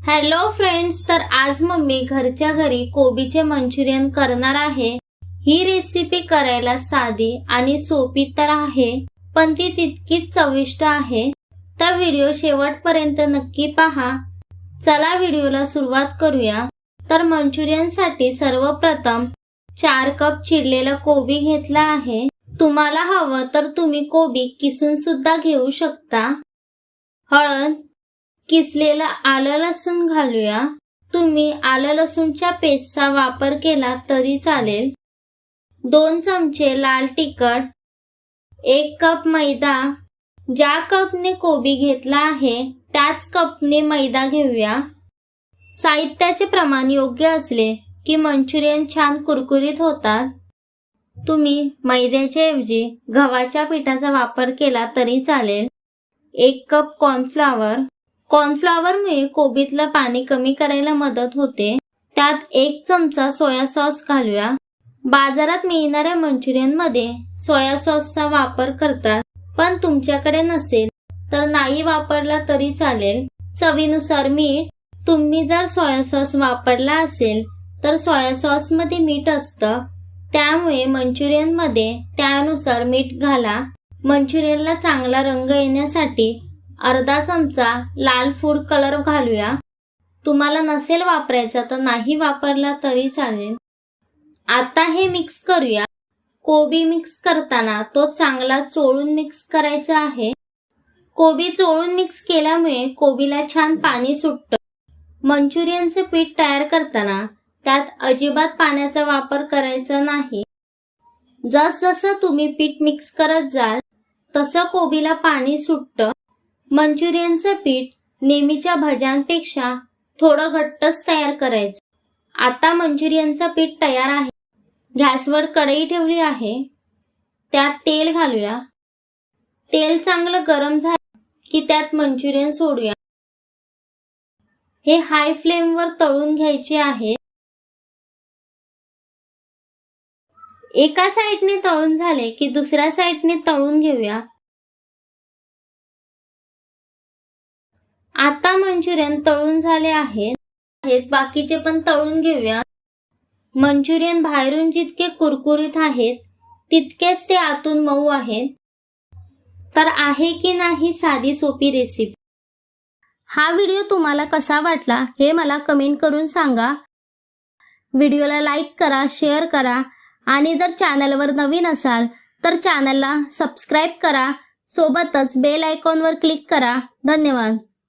Hello friends तर आज mummy घरच्या घरी कोबीचे मंचुरियन करणार आहे. ही रेसिपी करायला साधी आणि सोपी तर आहे पण ती तितकीच चविष्ट आहे. तर व्हिडिओ शेवटपर्यंत नक्की पहा. चला व्हिडिओला सुरुवात करूया. तर मंचुरियनसाठी सर्वप्रथम चार कप चिडलेला कोबी घेतला आहे. तुम्हाला हवं तर तुम्ही कोबी किसून सुद्धा घेऊ शकता. हळद किसलेलं आलं लसूण घालूया. तुम्ही आलं लसूणच्या पेस्टचा वापर केला तरी चालेल. दोन चमचे लाल तिखट. एक कप मैदा. ज्या कपने कोबी घेतला आहे त्याच कपने मैदा घेऊया. साहित्याचे प्रमाण योग्य असले की मंचुरियन छान कुरकुरीत होतात. तुम्ही मैद्याच्या ऐवजी गव्हाच्या पिठाचा वापर केला तरी चालेल. एक कप कॉर्नफ्लावर कॉर्नफ्लॉवरमुळे कोबीतलं पाणी कमी करायला मदत होते. त्यात एक चमचा सोया सॉस घालूया. बाजारात मिळणाऱ्या मंचुरियनमध्ये सोया सॉसचा वापर करतात पण तुमच्याकडे नसेल. तर नाही वापरला तरी चालेल. चवीनुसार मीठ. तुम्ही जर सोया सॉस वापरला असेल तर सोया सॉसमध्ये मीठ असतं. त्यामुळे मंचुरियनमध्ये त्यानुसार मीठ घाला. मंचुरियनला चांगला रंग येण्यासाठी अर्धा चमचा लाल फूड कलर घालूया. तुम्हाला नसेल वापरायचा तर नाही वापरला तरी चालेल. आता हे मिक्स करूया. कोबी मिक्स करताना तो चांगला चोळून मिक्स करायचा आहे. कोबी चोळून मिक्स केल्यामुळे कोबीला छान पाणी सुटतं. मंचुरियनचे पीठ तयार करताना त्यात अजिबात पाण्याचा वापर करायचा नाही. जसजसं तुम्ही पीठ मिक्स करत जाल तसं कोबीला पाणी सुटतं. मंचुरियनचं पीठ नेहमीच्या भज्यांपेक्षा थोडं घट्टच तयार करायचं. आता मंचुरियनचं पीठ तयार आहे. गॅसवर कढई ठेवली आहे. त्यात तेल घालूया. तेल चांगलं गरम झालं की त्यात मंचुरियन सोडूया. हे हाय फ्लेमवर तळून घ्यायचे आहे. एका साईडने तळून झाले की दुसऱ्या साईडने तळून घेऊया. आता मंचुरियन तळून झाले आहेत बाकीचे पण तळून घेऊया. मंचुरियन बाहेरून जितके कुरकुरीत आहेत तितकेच ते आतून मऊ आहेत. तर आहे की नाही साधी सोपी रेसिपी हा व्हिडिओ तुम्हाला कसा वाटला हे मला कमेंट करून सांगा. व्हिडिओला लाईक करा शेअर करा आणि जर चॅनलवर नवीन असाल तर चॅनलला सबस्क्राईब करा. सोबतच बेल आयकॉनवर क्लिक करा. धन्यवाद.